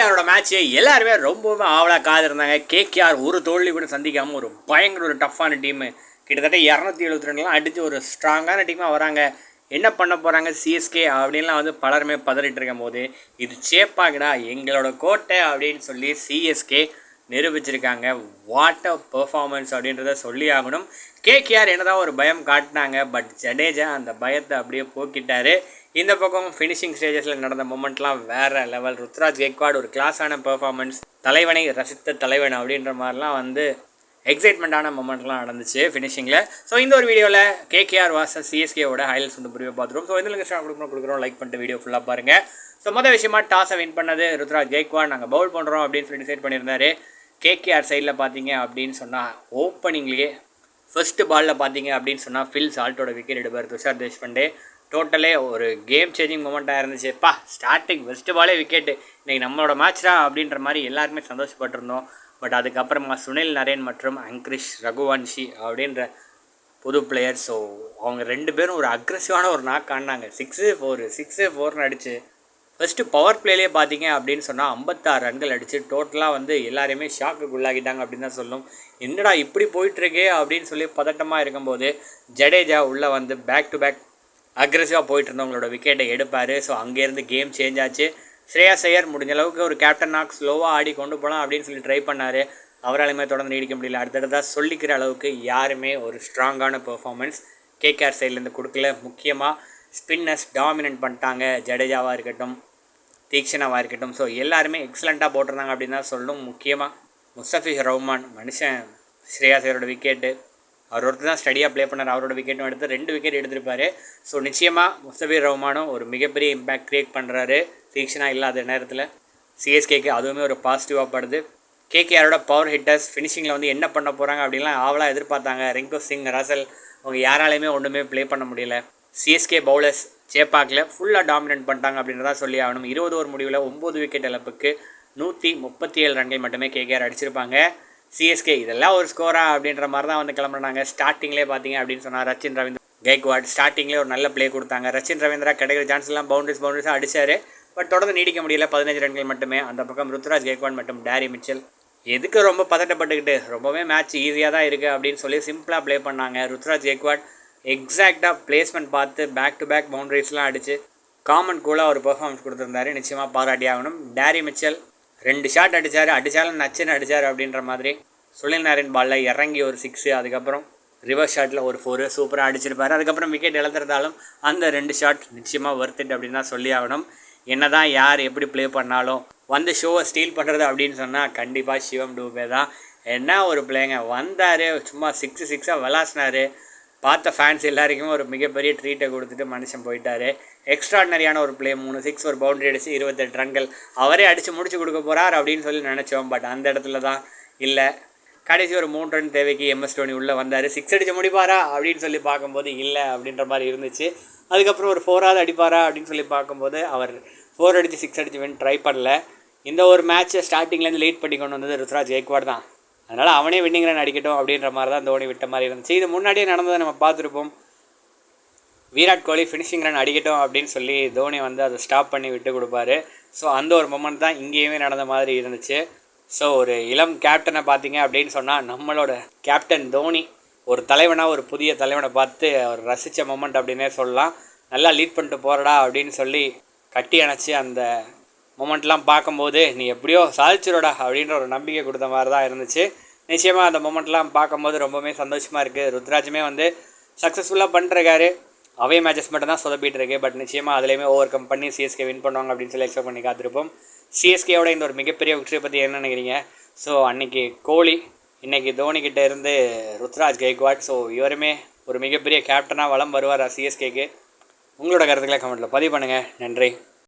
கேகேஆரோட match எல்லாருமே ரொம்பவுமே ஆவலாக காதிருந்தாங்க கேகேஆர் ஒரு தோல்வி கூட சந்திக்காமல் ஒரு பயங்கர ஒரு டஃப்பான டீமு கிட்டத்தட்ட இரநூத்தி எழுபத்தி ரெண்டுலாம் அடித்து ஒரு ஸ்ட்ராங்கான டீமாக வராங்க. என்ன பண்ண போகிறாங்க சிஎஸ்கே அப்படின்லாம் வந்து பலருமே பதறிட்டு இருக்கும் போது இது சேப்பாங்கடா எங்களோட கோட்டை அப்படின்னு சொல்லி சிஎஸ்கே நிரூபிச்சிருக்காங்க. வாட் அ பெர்ஃபார்மன்ஸ் அப்படின்றத சொல்லி ஆகணும். கேகேஆர் என்னதான் ஒரு பயம் காட்டினாங்க பட் ஜடேஜா அந்த பயத்தை அப்படியே போக்கிட்டாரு. இந்த பக்கம் ஃபினிஷிங் ஸ்டேஜஸில் நடந்த மூமெண்ட்லாம் வேறு லெவல் ருத்ராஜ் கெக்வாட் ஒரு கிளாஸான பெர்ஃபார்மன்ஸ் தலைவனை ரசித்த தலைவன் அப்படின்ற மாதிரிலாம் வந்து எக்ஸைட்மெண்ட்டான மூமெண்ட்லாம் நடந்துச்சு ஃபினிஷிங்கில் ஸோ இந்த ஒரு வீடியோவில் கேகேஆர் வாச சிஎஸ்கேவோட ஹைலைட்ஸ் வந்து புரிய பார்த்துருவோம். ஸோ இந்த கஷ்டம் கொடுக்குறோம் கொடுக்குறோம். லைக் பண்ணிட்டு வீடியோ ஃபுல்லாக பாருங்கள் ஸோ மொதல் விஷயமா டாஸை வின் பண்ணது ருத்ராஜ் கெய்க்வாட் நாங்கள் பவுல் பண்ணுறோம் அப்படின்னு சொல்லி டிசைட் பண்ணியிருந்தாரு. கேகேஆர் சைடில் பார்த்தீங்க அப்படின்னு சொன்னால் ஓப்பனிங்லேயே ஃபர்ஸ்ட் பாலில் பார்த்தீங்க அப்படின்னு சொன்னால் ஃபில் சால்ட்டோட விக்கெட் எடுப்பார் துஷார் தேஷ்பண்டே. டோட்டலே ஒரு கேம் சேஞ்சிங் மூமெண்ட்டாக இருந்துச்சு. பா ஸ்டார்டிங் ஃபஸ்ட்டு பாலே விக்கெட்டு இன்றைக்கி நம்மளோட மேட்ச்சா அப்படின்ற மாதிரி எல்லாருமே சந்தோஷப்பட்டிருந்தோம். பட் அதுக்கப்புறமா சுனில் நரேன் மற்றும் அங்கிரிஷ் ரகுவன்ஷி அப்படின்ற புது பிளேயர் ஸோ அவங்க ரெண்டு பேரும் ஒரு அக்ரெசிவான ஒரு நாக் ஆடினாங்க சிக்ஸு ஃபோரு சிக்ஸு ஃபோர்னு அடிச்சு ஃபஸ்ட்டு பவர் பிளேலேயே பார்த்தீங்க அப்படின்னு சொன்னால் ஐம்பத்தாறு ரன்கள் அடித்து டோட்டலாக வந்து எல்லாரையுமே ஷாக்கு உள்ளாகிட்டாங்க அப்படின்னு தான் சொல்லும். என்னடா இப்படி போயிட்டுருக்கே அப்படின்னு சொல்லி பதட்டமாக இருக்கும்போது ஜடேஜா உள்ளே வந்து பேக் டு பேக் அக்ரெசிவாக போயிட்டு இருந்தவங்களோட விக்கெட்டை எடுப்பார். ஸோ அங்கேருந்து கேம் சேஞ்ச் ஆச்சு. ஸ்ரேயா ஐயர் முடிஞ்ச அளவுக்கு ஒரு கேப்டன் நாக் ஸ்லோவாக ஆடி கொண்டு போகலாம் அப்படின்னு சொல்லி ட்ரை பண்ணார். அவராலுமே தொடர்ந்து நீடிக்க முடியல. அடுத்தடுத்தா சொல்லிக்கிற அளவுக்கு யாருமே ஒரு ஸ்ட்ராங்கான பெர்ஃபார்மன்ஸ் கேகேஆர் சைட்லேருந்து கொடுக்கல. முக்கியமாக ஸ்பின்னர்ஸ் டாமினன்ட் பண்ணிட்டாங்க ஜடேஜாவாக இருக்கட்டும். தீக்ஷனாவாக இருக்கட்டும் ஸோ எல்லாருமே எக்ஸலண்ட்டாக போட்டிருந்தாங்க அப்படின்னு தான் சொல்லணும். முக்கியமாக முஸ்தபிஷ் ரஹ்மான் மனுஷன் ஸ்ரேயா ஐயரோட விக்கெட்டு அவர் ஒருத்தர் தான் ஸ்டடியாக ப்ளே பண்ணார். அவரோட விக்கெட்டும் எடுத்து ரெண்டு விக்கெட் எடுத்திருப்பாரு. ஸோ நிச்சயமாக முஸ்தபிர் ரஹ்மானும் ஒரு மிகப்பெரிய இம்பேக்ட் க்ரியேட் பண்ணுறாரு தீக்ஷனா இல்லாத நேரத்தில் சிஎஸ்கேக்கு அதுவுமே ஒரு பாசிட்டிவாக படுது. கேகேஆரோட பவர் ஹிட்டர்ஸ் ஃபினிஷிங்கில் வந்து என்ன பண்ண போகிறாங்க அப்படின்லாம் ஆவலாக எதிர்பார்த்தாங்க. ரிங்கு சிங் ரசல் அவங்க யாராலையுமே ஒன்றுமே ப்ளே பண்ண முடியல. சிஎஸ்கே பவுலர்ஸ் சேப்பாக்கில் ஃபுல்லாக டாமினேட் பண்ணிட்டாங்க அப்படின்றத சொல்லி ஆகணும். இருபது ஓவர் முடிவில் ஒம்பது விக்கெட் இழப்புக்கு நூற்றி முப்பத்தி ஏழு ரன்கள் மட்டுமே கேகேஆர் அடிச்சிருப்பாங்க. சிஎஸ்கே இதெல்லாம் ஒரு ஸ்கோரா அப்படின்ற மாதிரி தான் வந்து கிளம்புறாங்க ஸ்டார்டிங்லேயே பார்த்தீங்க அப்படின்னு சொன்னால் ரச்சின் ரவீந்திரா கேக்வாட் ஸ்டார்டிங்லேயே ஒரு நல்ல ப்ளே கொடுத்தாங்க. ரச்சின் ரவீந்திரா கிடைக்கிற சான்ஸ்லாம் எல்லாம் பவுண்டரிஸ் பவுண்டரிஸாக அடித்தார் பட் தொடர்ந்து நீடிக்க முடியல. பதினஞ்சு ரன்கள் மட்டுமே. அந்த பக்கம் ருத்ராஜ் கேக்வாட் மற்றும் டேரி மிச்சல் எதுக்கு ரொம்ப பதட்டப்பட்டுக்கிட்டு? ரொம்பவே மேட்ச் ஈஸியாக தான் இருக்குது அப்படின்னு சொல்லி சிம்பிளாக ப்ளே பண்ணாங்க. ருத்ராஜ் கெய்க்வாட் எக்ஸாக்டாக பிளேஸ்மெண்ட் பார்த்து பேக் டு பேக் பவுண்டரிஸ்லாம் அடித்து காமன் கூலாக ஒரு பெர்ஃபார்மன்ஸ் கொடுத்துருந்தாரு. நிச்சயமாக பாராட்டி ஆகணும். டேரி மிச்சல் ரெண்டு ஷாட் அடித்தார் அடித்தாலும் நச்சுன்னு அடித்தார் அப்படின்ற மாதிரி சுனில் நாராயண் பாலில் இறங்கி ஒரு சிக்ஸு அதுக்கப்புறம் ரிவர்ஸ் ஷாட்டில் ஒரு ஃபோரு சூப்பராக அடிச்சிருப்பார். அதுக்கப்புறம் விக்கெட் இழந்திருந்தாலும் அந்த ரெண்டு ஷாட் நிச்சயமாக ஒர்த் அப்படின்னு தான் சொல்லி ஆகணும். என்ன தான் யார் எப்படி ப்ளே பண்ணாலும் வந்து ஷோவை ஸ்டீல் பண்ணுறது அப்படின்னு சொன்னால் கண்டிப்பாக சிவம் டூபே தான். என்ன ஒரு பிளேங்க வந்தார் சும்மா சிக்ஸு சிக்ஸாக விளாசினார். பார்த்த ஃபேன்ஸ் எல்லாருக்குமே ஒரு மிகப்பெரிய ட்ரீட்டை கொடுத்துட்டு மனுஷன் போயிட்டார். எக்ஸ்ட்ராடினரியான ஒரு பிளே மூணு சிக்ஸ் ஒரு பவுண்டரி அடித்து இருபத்தெட்டு ரன்கள். அவரே அடித்து முடிச்சு கொடுக்க போகிறார் அப்படின்னு சொல்லி நினச்சோம். பட் அந்த இடத்துல தான் இல்லை. கடைசி ஒரு மூணு ரன் தேவைக்கு எம்எஸ் டோனி உள்ளே வந்தார். சிக்ஸ் அடித்து முடிப்பாரா அப்படின்னு சொல்லி பார்க்கும்போது இல்லை அப்படின்ற மாதிரி இருந்துச்சு. அதுக்கப்புறம் ஒரு ஃபோராவது அடிப்பாரா அப்படின்னு சொல்லி பார்க்கும்போது அவர் ஃபோர் அடித்து சிக்ஸ் அடித்து வேணும் ட்ரை பண்ணல. இந்த ஒரு மேட்ச்சை ஸ்டார்டிங்லேருந்து லீட் பண்ணி கொண்டு வந்தது ருத்ராஜ் ஜெய்க்வாட் தான். அதனால் அவனே வின்னிங் ரன் அடிக்கட்டும் அப்படின்ற மாதிரி தான் தோனி விட்ட மாதிரி இருந்துச்சு. இது முன்னாடியே நடந்ததை நம்ம பார்த்துருப்போம். விராட் கோலி ஃபினிஷிங் ரன் அடிக்கட்டும் அப்படின்னு சொல்லி தோனி வந்து அதை ஸ்டாப் பண்ணி விட்டு கொடுப்பாரு. ஸோ அந்த ஒரு மொமெண்ட் தான் இங்கேயுமே நடந்த மாதிரி இருந்துச்சு. ஸோ ஒரு இளம் கேப்டனை பார்த்தீங்க அப்படின்னு சொன்னால் நம்மளோட கேப்டன் தோனி ஒரு தலைவனாக ஒரு புதிய தலைவனை பார்த்து அவர் ரசித்த மொமெண்ட் அப்படின்னே சொல்லலாம். நல்லா லீட் பண்ணிட்டு போகிறடா அப்படின்னு சொல்லி கட்டி அணைச்சி அந்த மொமெண்ட்லாம் பார்க்கும்போது நீ எப்படியோ சாதிச்சிரோடா அப்படின்ற ஒரு நம்பிக்கை கொடுத்த மாதிரி தான் இருந்துச்சு. நிச்சயமாக அந்த மொமெண்ட்லாம் பார்க்கும்போது ரொம்பவுமே சந்தோஷமாக இருக்குது ருத்ராஜுமே வந்து சக்ஸஸ்ஃபுல்லாக பண்ணிருக்காரு. அவே மேட்சஸ் மட்டும் தான் சொதப்பிட்டு இருக்கு பட் நிச்சயமாக அதுலேயுமே ஓவர் கம் பண்ணி சிஎஸ்கே வின் பண்ணுவாங்க அப்படின்னு சொல்லி எக்ஸ்பெக்ட் பண்ணி காத்திருப்போம். சிஎஸ்கேயோட இந்த ஒரு மிகப்பெரிய வெற்றியை பற்றி என்ன நினைக்கிறீங்க? ஸோ அன்னைக்கு கோலி இன்னைக்கு தோனிக்கிட்ட இருந்து ருத்ராஜ் கெய்க்வாட் ஸோ இவருமே ஒரு மிகப்பெரிய கேப்டனாக வளம் வருவார் சிஎஸ்கேக்கு உங்களோட கருத்துக்களை கமெண்ட்டில் பதிவு பண்ணுங்கள் நன்றி.